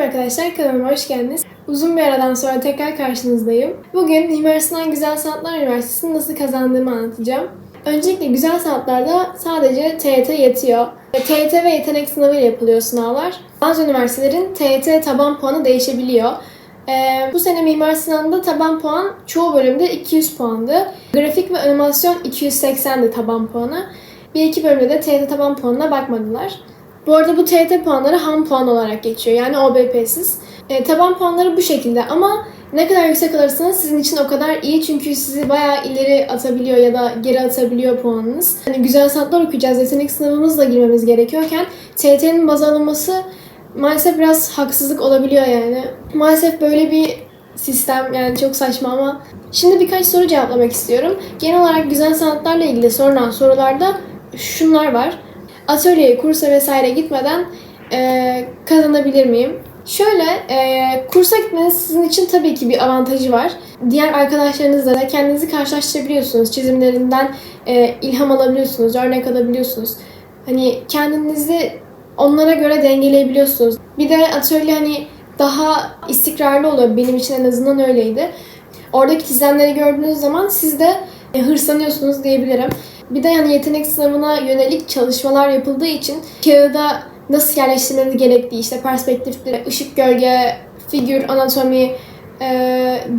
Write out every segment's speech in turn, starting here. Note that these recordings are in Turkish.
Merhaba arkadaşlar, kanalıma hoş geldiniz. Uzun bir aradan sonra tekrar karşınızdayım. Bugün Mimar Sinan Güzel Sanatlar Üniversitesi'ni nasıl kazandığımı anlatacağım. Öncelikle güzel sanatlarda sadece TYT yetiyor. TYT ve yetenek sınavı ile yapılıyor sınavlar. Bazı üniversitelerin TYT taban puanı değişebiliyor. Ee, bu sene Mimar Sinan'da taban puan çoğu bölümde 200 puandı. Grafik ve animasyon 280'di taban puanı. Bir iki bölümde de TYT taban puanına bakmadılar. Bu arada bu TYT puanları ham puan olarak geçiyor. Yani OBP'siz. E, taban puanları bu şekilde ama ne kadar yüksek alırsanız sizin için o kadar iyi çünkü sizi bayağı ileri atabiliyor ya da geri atabiliyor puanınız. Hani güzel sanatlar okuyacağız, yetenek sınavımızla girmemiz gerekiyorken TYT'nin baz alınması maalesef biraz haksızlık olabiliyor yani. Maalesef böyle bir sistem yani çok saçma ama şimdi birkaç soru cevaplamak istiyorum. Genel olarak güzel sanatlarla ilgili sorulan sorularda şunlar var atölyeye, kursa vesaire gitmeden e, kazanabilir miyim? Şöyle, e, kursa gitmeniz sizin için tabii ki bir avantajı var. Diğer arkadaşlarınızla da kendinizi karşılaştırabiliyorsunuz. Çizimlerinden e, ilham alabiliyorsunuz, örnek alabiliyorsunuz. Hani kendinizi onlara göre dengeleyebiliyorsunuz. Bir de atölye hani daha istikrarlı oluyor. Benim için en azından öyleydi. Oradaki çizimleri gördüğünüz zaman siz de e, hırslanıyorsunuz diyebilirim. Bir de yani yetenek sınavına yönelik çalışmalar yapıldığı için kağıda nasıl yerleştirmeniz gerektiği işte perspektifleri, ışık, gölge, figür, anatomi, e,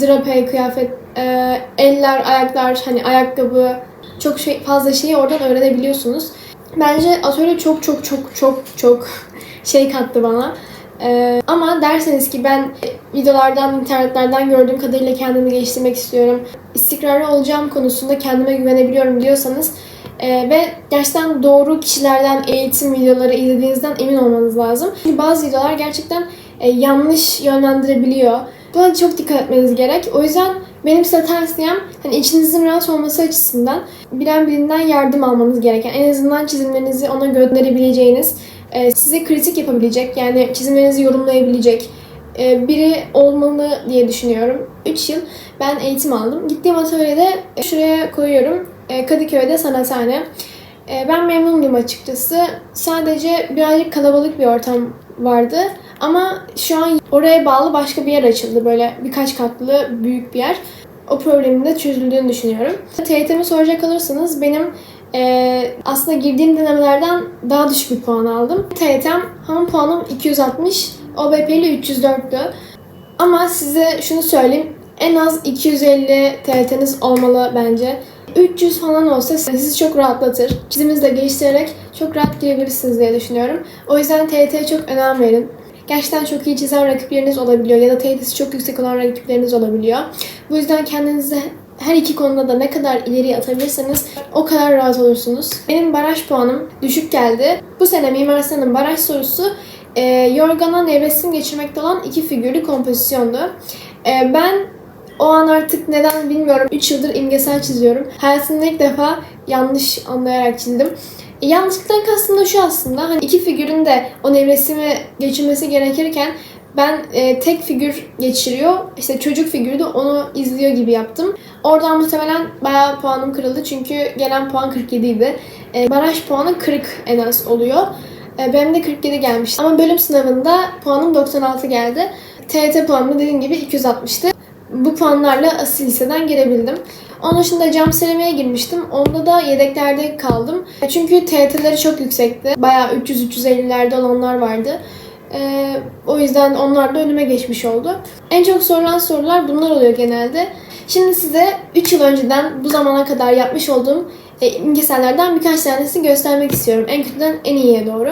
drape, kıyafet, e, eller, ayaklar, hani ayakkabı çok şey, fazla şeyi oradan öğrenebiliyorsunuz. Bence atölye çok çok çok çok çok şey kattı bana. Ee, ama derseniz ki ben videolardan, internetlerden gördüğüm kadarıyla kendimi geliştirmek istiyorum. istikrarlı olacağım konusunda kendime güvenebiliyorum diyorsanız e, ve gerçekten doğru kişilerden eğitim videoları izlediğinizden emin olmanız lazım. Çünkü bazı videolar gerçekten e, yanlış yönlendirebiliyor. Buna çok dikkat etmeniz gerek. O yüzden benim size tavsiyem hani içinizin rahat olması açısından bilen birinden yardım almanız gereken, en azından çizimlerinizi ona gönderebileceğiniz e, size kritik yapabilecek yani çizimlerinizi yorumlayabilecek e, biri olmalı diye düşünüyorum. 3 yıl ben eğitim aldım. Gittiğim atölyede e, şuraya koyuyorum. Kadıköy'de sanathane. Ben memnunum açıkçası. Sadece birazcık kalabalık bir ortam vardı. Ama şu an oraya bağlı başka bir yer açıldı. Böyle birkaç katlı büyük bir yer. O problemin de çözüldüğünü düşünüyorum. TYT'mi soracak olursanız benim ee, aslında girdiğim denemelerden daha düşük bir puan aldım. TYT'm ham puanım 260, OBP'li 304'tü. Ama size şunu söyleyeyim, en az 250 TYT'niz olmalı bence. 300 falan olsa sizi çok rahatlatır. Çiziminizi de geliştirerek çok rahat girebilirsiniz diye düşünüyorum. O yüzden TYT'ye çok önem verin. Gerçekten çok iyi çizen rakipleriniz olabiliyor ya da TYT'si çok yüksek olan rakipleriniz olabiliyor. Bu yüzden kendinize her iki konuda da ne kadar ileri atabilirseniz o kadar rahat olursunuz. Benim baraj puanım düşük geldi. Bu sene Mimar Sinan'ın baraj sorusu e, yorgana nevresim geçirmekte olan iki figürlü kompozisyondu. E, ben o an artık neden bilmiyorum 3 yıldır imgesel çiziyorum. Hayatımda ilk defa yanlış anlayarak çizdim. E, yanlışlıktan kastım da şu aslında. Hani iki figürün de o nevresimi geçirmesi gerekirken ben e, tek figür geçiriyor. İşte çocuk figürü de onu izliyor gibi yaptım. Oradan muhtemelen bayağı puanım kırıldı çünkü gelen puan 47 idi. E, baraj puanı 40 en az oluyor. E, benim de 47 gelmiş. Ama bölüm sınavında puanım 96 geldi. TET puanım dediğim gibi 260'tı. Bu puanlarla asil liseden girebildim. Onun dışında cam serameye girmiştim. Onda da yedeklerde kaldım. Çünkü TET'leri çok yüksekti. Bayağı 300-350'lerde olanlar vardı. Ee, o yüzden onlar da önüme geçmiş oldu. En çok sorulan sorular bunlar oluyor genelde. Şimdi size 3 yıl önceden bu zamana kadar yapmış olduğum e, imgesellerden birkaç tanesini göstermek istiyorum. En kötüden en iyiye doğru.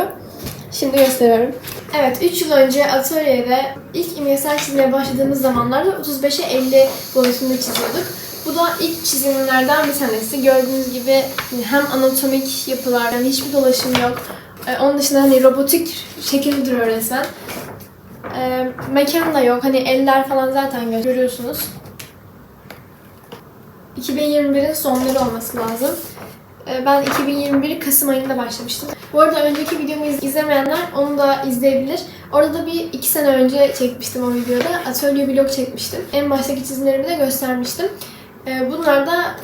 Şimdi gösteriyorum. Evet, 3 yıl önce atölyede ilk imgesel çizmeye başladığımız zamanlarda 35'e 50 boyutunda çiziyorduk. Bu da ilk çizimlerden bir tanesi. Gördüğünüz gibi hem anatomik yapılar, yani hiçbir dolaşım yok. Ee, onun dışında hani robotik şekilde duruyor resmen. Ee, mekan da yok. Hani eller falan zaten görüyorsunuz. 2021'in sonları olması lazım. Ee, ben 2021 Kasım ayında başlamıştım. Bu arada önceki videomu izlemeyenler onu da izleyebilir. Orada da bir iki sene önce çekmiştim o videoda. Atölye vlog çekmiştim. En baştaki çizimlerimi de göstermiştim. Ee, bunlar da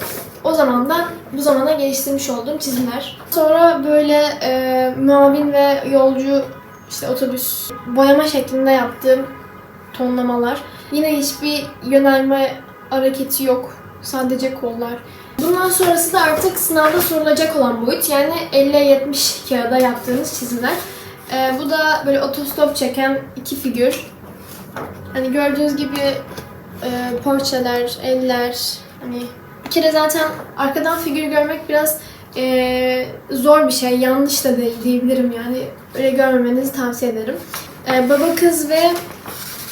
o zamandan bu zamana geliştirmiş olduğum çizimler. Sonra böyle e, muavin ve yolcu işte otobüs boyama şeklinde yaptığım tonlamalar. Yine hiçbir yönelme hareketi yok. Sadece kollar. Bundan sonrası da artık sınavda sorulacak olan boyut. Yani 50-70 kağıda yaptığınız çizimler. Ee, bu da böyle otostop çeken iki figür. Hani gördüğünüz gibi e, porçeler, eller, hani bir kere zaten arkadan figür görmek biraz e, zor bir şey. Yanlış da değil diyebilirim yani. Öyle görmemenizi tavsiye ederim. E, baba kız ve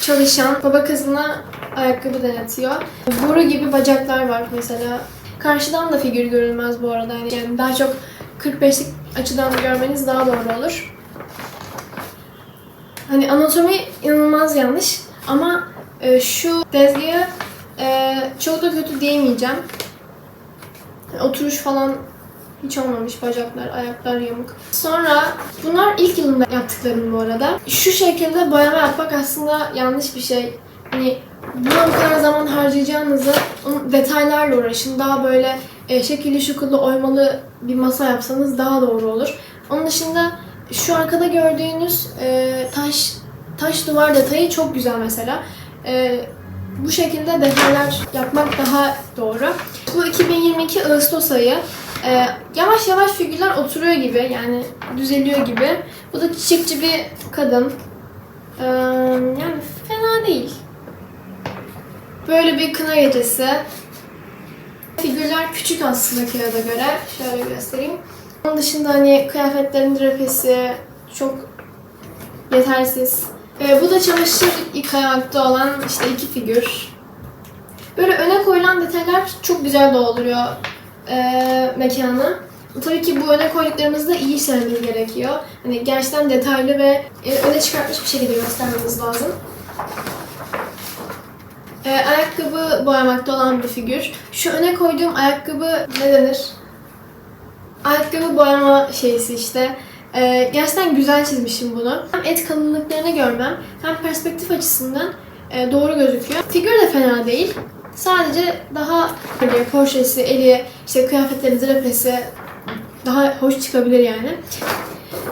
çalışan baba kızına ayakkabı denetiyor. Boru gibi bacaklar var mesela. Karşıdan da figür görülmez bu arada. Yani daha çok 45'lik açıdan görmeniz daha doğru olur. Hani anatomi inanılmaz yanlış ama e, şu dezgahı e, çok da kötü diyemeyeceğim. Oturuş falan hiç olmamış. Bacaklar, ayaklar yamuk. Sonra bunlar ilk yılımda yaptıklarım bu arada. Şu şekilde boyama yapmak aslında yanlış bir şey. Hani buna bu kadar zaman harcayacağınızı detaylarla uğraşın. Daha böyle e, şekilli şukullu oymalı bir masa yapsanız daha doğru olur. Onun dışında şu arkada gördüğünüz e, taş taş duvar detayı çok güzel mesela. E, bu şekilde detaylar yapmak daha doğru. Bu 2022 Ağustos ayı. Ee, yavaş yavaş figürler oturuyor gibi yani düzeliyor gibi. Bu da çiçekçi bir kadın. Ee, yani fena değil. Böyle bir kına gecesi. Figürler küçük aslında kağıda göre. Şöyle göstereyim. Onun dışında hani kıyafetlerin drapesi çok yetersiz. Ee, bu da çamaşır yıkamakta olan işte iki figür. Böyle öne koyulan detaylar çok güzel dolduruyor e, mekanı. Tabii ki bu öne koyduklarımızı da iyi işlememiz gerekiyor. Hani gerçekten detaylı ve e, öne çıkartmış bir şekilde göstermemiz lazım. E, ayakkabı boyamakta olan bir figür. Şu öne koyduğum ayakkabı ne denir? Ayakkabı boyama şeysi işte. E, gerçekten güzel çizmişim bunu. Hem et kalınlıklarını görmem hem perspektif açısından e, doğru gözüküyor. Figür de fena değil. Sadece daha böyle porşesi, eli, işte kıyafetlerin drapesi daha hoş çıkabilir yani.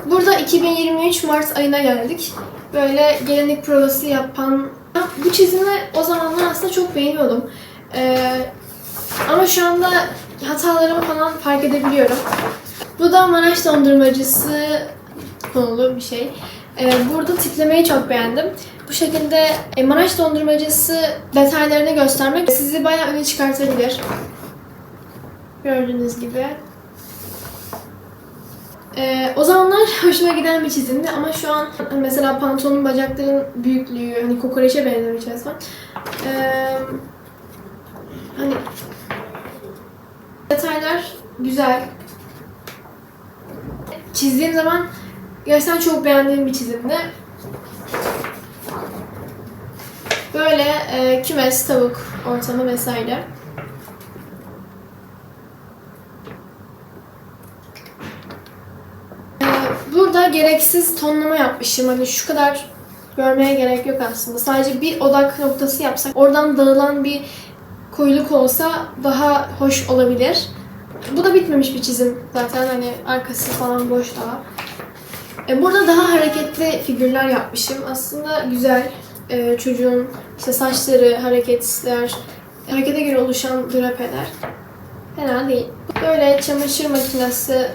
Burada 2023 Mart ayına geldik. Böyle gelinlik provası yapan... Bu çizimi o zamanlar aslında çok beğeniyordum. Ee, ama şu anda hatalarımı falan fark edebiliyorum. Bu da Maraş dondurmacısı konulu bir şey. Ee, burada tiplemeyi çok beğendim. Bu şekilde e, Maraş dondurmacısı detaylarını göstermek sizi bayağı öne çıkartabilir. Gördüğünüz gibi. Ee, o zamanlar hoşuma giden bir çizimdi ama şu an mesela pantolonun bacakların büyüklüğü, hani kokoreçe benzemiş resmen. Ee, hani detaylar güzel. Çizdiğim zaman gerçekten çok beğendiğim bir çizimdi. Böyle e, kümes, tavuk ortamı vesaire. E, burada gereksiz tonlama yapmışım. Hani şu kadar görmeye gerek yok aslında. Sadece bir odak noktası yapsak, oradan dağılan bir koyuluk olsa daha hoş olabilir. Bu da bitmemiş bir çizim zaten hani arkası falan boş daha. E, burada daha hareketli figürler yapmışım. Aslında güzel. E, çocuğun işte saçları, hareketler, harekete göre oluşan drapeler. Fena değil. Böyle çamaşır makinesi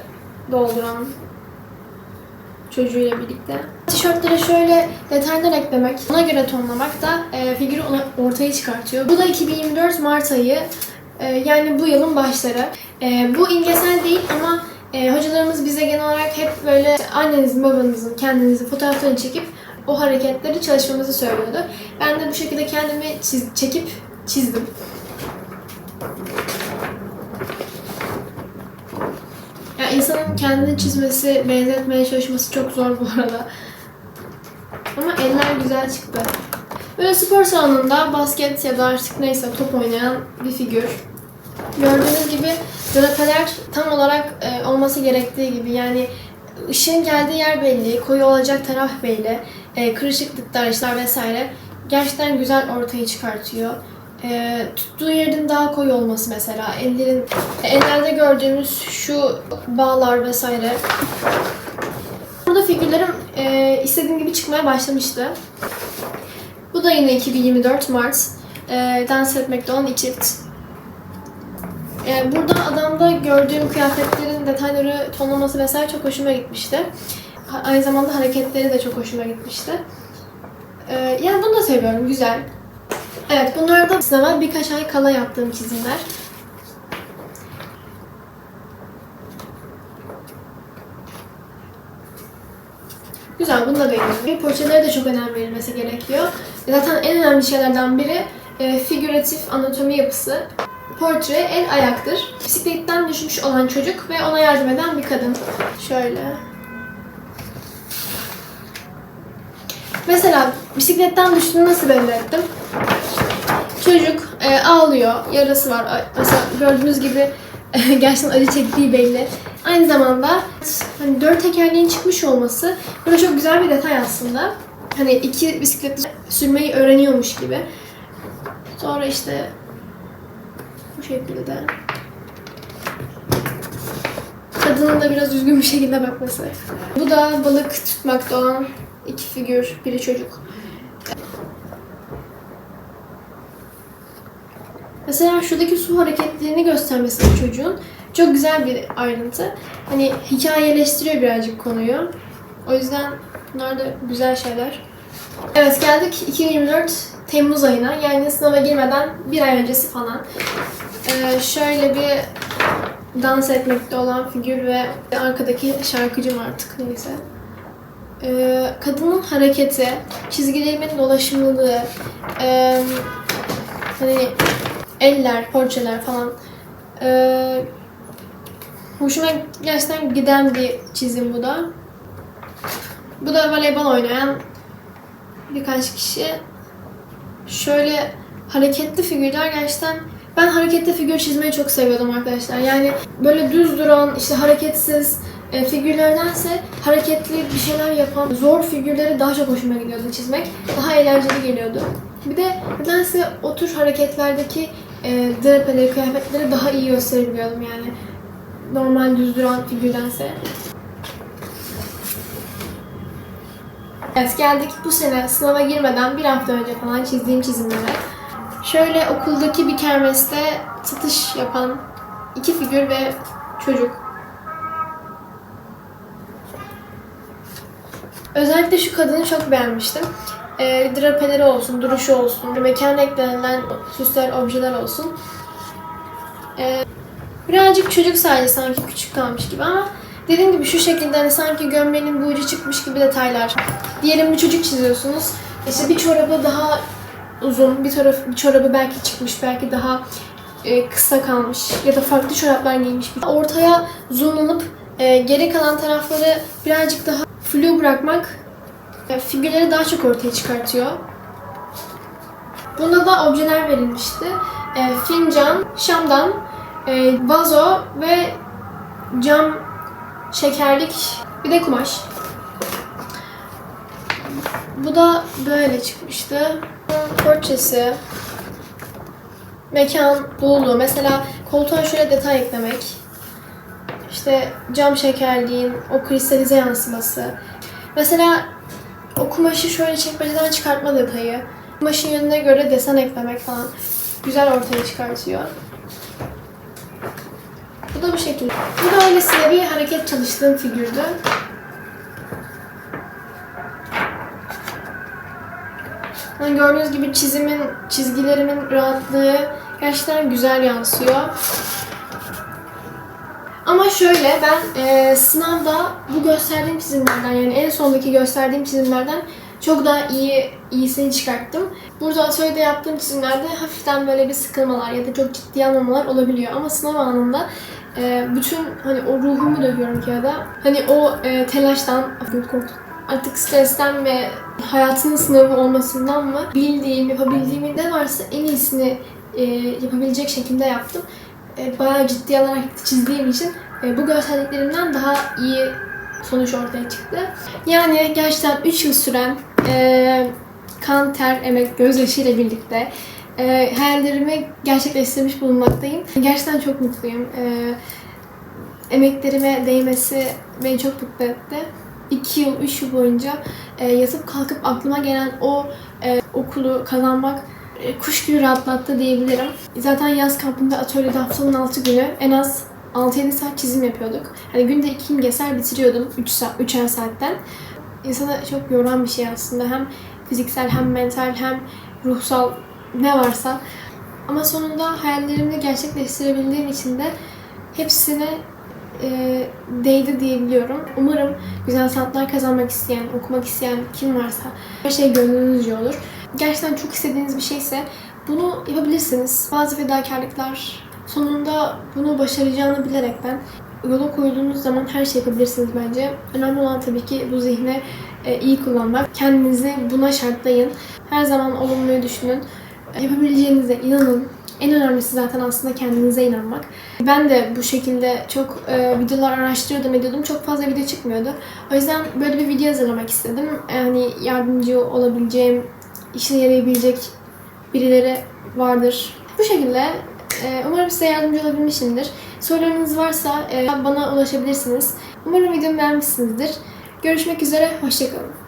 dolduran çocuğuyla birlikte. Tişörtlere şöyle detaylar eklemek, ona göre tonlamak da e, figürü ortaya çıkartıyor. Bu da 2024 Mart ayı. E, yani bu yılın başları. E, bu imgesel değil ama e, hocalarımız bize genel olarak hep böyle annenizin, babanızın, kendinizin fotoğraflarını çekip o hareketleri çalışmamızı söylüyordu. Ben de bu şekilde kendimi çiz- çekip çizdim. Ya insanın kendini çizmesi, benzetmeye çalışması çok zor bu arada. Ama eller güzel çıktı. Böyle spor salonunda basket ya da artık neyse top oynayan bir figür. Gördüğünüz gibi drapeler tam olarak e, olması gerektiği gibi yani ışığın geldiği yer belli, koyu olacak taraf belli, e, kırışıklıklar, işler vesaire gerçekten güzel ortaya çıkartıyor. E, tuttuğu yerin daha koyu olması mesela, ellerin ellerde gördüğümüz şu bağlar vesaire. Burada figürlerim e, istediğim gibi çıkmaya başlamıştı. Bu da yine 2024 Mart. E, dans etmekte olan çift. E, burada adamda gördüğüm kıyafetlerin detayları, tonlaması vesaire çok hoşuma gitmişti. Aynı zamanda hareketleri de çok hoşuma gitmişti. E, yani bunu da seviyorum, güzel. Evet, bunlar da sınava birkaç ay kala yaptığım çizimler. Güzel, bunu da beğeniyorum. Portrelere de çok önem verilmesi gerekiyor. Zaten en önemli şeylerden biri e, figüratif anatomi yapısı. Portre el ayaktır. Bisikletten düşmüş olan çocuk ve ona yardım eden bir kadın. Şöyle. Mesela bisikletten düştüğünü nasıl belli ettim? Çocuk e, ağlıyor, yarası var. Mesela gördüğünüz gibi gerçekten acı çektiği belli. Aynı zamanda hani dört tekerleğin çıkmış olması burada çok güzel bir detay aslında. Hani iki bisiklet sürmeyi öğreniyormuş gibi. Sonra işte bu şekilde. Kadının da biraz üzgün bir şekilde bakması. Bu da balık tutmakta olan iki figür, biri çocuk. Mesela şuradaki su hareketlerini göstermesi çocuğun çok güzel bir ayrıntı. Hani hikayeleştiriyor birazcık konuyu. O yüzden bunlar da güzel şeyler. Evet geldik 2024 Temmuz ayına. Yani sınava girmeden bir ay öncesi falan. Ee, şöyle bir dans etmekte olan figür ve arkadaki şarkıcım artık neyse. Ee, kadının hareketi, çizgilerimin dolaşımlılığı, ee, hani eller, porçeler falan. Ee, hoşuma gerçekten giden bir çizim bu da. Bu da voleybol oynayan birkaç kişi. Şöyle hareketli figürler gerçekten ben hareketli figür çizmeyi çok seviyordum arkadaşlar. Yani böyle düz duran, işte hareketsiz e, figürlerdense hareketli bir şeyler yapan zor figürleri daha çok hoşuma gidiyordu çizmek. Daha eğlenceli geliyordu. Bir de nedense o tür hareketlerdeki e, drapeleri, kıyafetleri daha iyi gösterebiliyordum yani. Normal düz duran figürdense. Evet geldik bu sene sınava girmeden bir hafta önce falan çizdiğim çizimlere. Şöyle okuldaki bir kermeste satış yapan iki figür ve çocuk. Özellikle şu kadını çok beğenmiştim. E, drapeleri olsun, duruşu olsun, mekana eklenilen süsler, objeler olsun. E, birazcık çocuk sadece sanki küçük kalmış gibi ama dediğim gibi şu şekilde hani sanki gömleğinin bu ucu çıkmış gibi detaylar. Diyelim bir çocuk çiziyorsunuz. İşte bir çorabı daha uzun, bir, taraf, bir çorabı belki çıkmış, belki daha e, kısa kalmış ya da farklı çoraplar giymiş. Ortaya zoomlanıp e, geri kalan tarafları birazcık daha flu bırakmak e, figürleri daha çok ortaya çıkartıyor. Bunda da objeler verilmişti. E, fincan, şamdan, e, vazo ve cam şekerlik, bir de kumaş. Bu da böyle çıkmıştı. Portresi, mekan bulduğu, mesela koltuğa şöyle detay eklemek, işte cam şekerliğin o kristalize yansıması. Mesela o kumaşı şöyle çekmeceden çıkartma detayı, kumaşın yönüne göre desen eklemek falan güzel ortaya çıkartıyor. Bu da bu şekilde. Bu da öylesine bir hareket çalıştığım figürdü. Yani gördüğünüz gibi çizimin, çizgilerimin rahatlığı gerçekten güzel yansıyor. Ama şöyle ben e, sınavda bu gösterdiğim çizimlerden yani en sondaki gösterdiğim çizimlerden çok daha iyi iyisini çıkarttım. Burada atölyede yaptığım çizimlerde hafiften böyle bir sıkılmalar ya da çok ciddi almamalar olabiliyor. Ama sınav anında e, bütün hani o ruhumu döküyorum kağıda. Hani o e, telaştan, artık stresten ve hayatının sınavı olmasından mı bildiğim, yapabildiğim ne varsa en iyisini e, yapabilecek şekilde yaptım. E, bayağı ciddi alarak çizdiğim için e, bu gösterdiklerimden daha iyi sonuç ortaya çıktı. Yani gerçekten 3 yıl süren e, kan, ter, emek, gözyaşı ile birlikte e, hayallerimi gerçekleştirmiş bulunmaktayım. Gerçekten çok mutluyum. E, emeklerime değmesi beni çok mutlu etti. 2 yıl, 3 yıl boyunca e, yatıp kalkıp aklıma gelen o e, okulu kazanmak e, kuş gibi rahatlattı diyebilirim. Zaten yaz kampında atölyede haftanın 6 günü en az 6-7 saat çizim yapıyorduk. Hani günde 2 imgesel bitiriyordum 3 saat, 3'er saatten. İnsanı çok yoran bir şey aslında. Hem fiziksel hem mental hem ruhsal ne varsa. Ama sonunda hayallerimi gerçekleştirebildiğim için de hepsine e, değdi diyebiliyorum. Umarım güzel sanatlar kazanmak isteyen, okumak isteyen kim varsa her şey gönlünüzce olur. Gerçekten çok istediğiniz bir şeyse bunu yapabilirsiniz. Bazı fedakarlıklar sonunda bunu başaracağını bilerekten yola koyduğunuz zaman her şey yapabilirsiniz bence. Önemli olan tabii ki bu zihni e, iyi kullanmak. Kendinizi buna şartlayın. Her zaman olumluyu düşünün. Yapabileceğinize inanın. En önemlisi zaten aslında kendinize inanmak. Ben de bu şekilde çok e, videolar araştırıyordum ediyordum. Çok fazla video çıkmıyordu. O yüzden böyle bir video hazırlamak istedim. Yani yardımcı olabileceğim, işine yarayabilecek birileri vardır. Bu şekilde e, umarım size yardımcı olabilmişimdir. Sorularınız varsa e, bana ulaşabilirsiniz. Umarım videomu beğenmişsinizdir. Görüşmek üzere, hoşçakalın.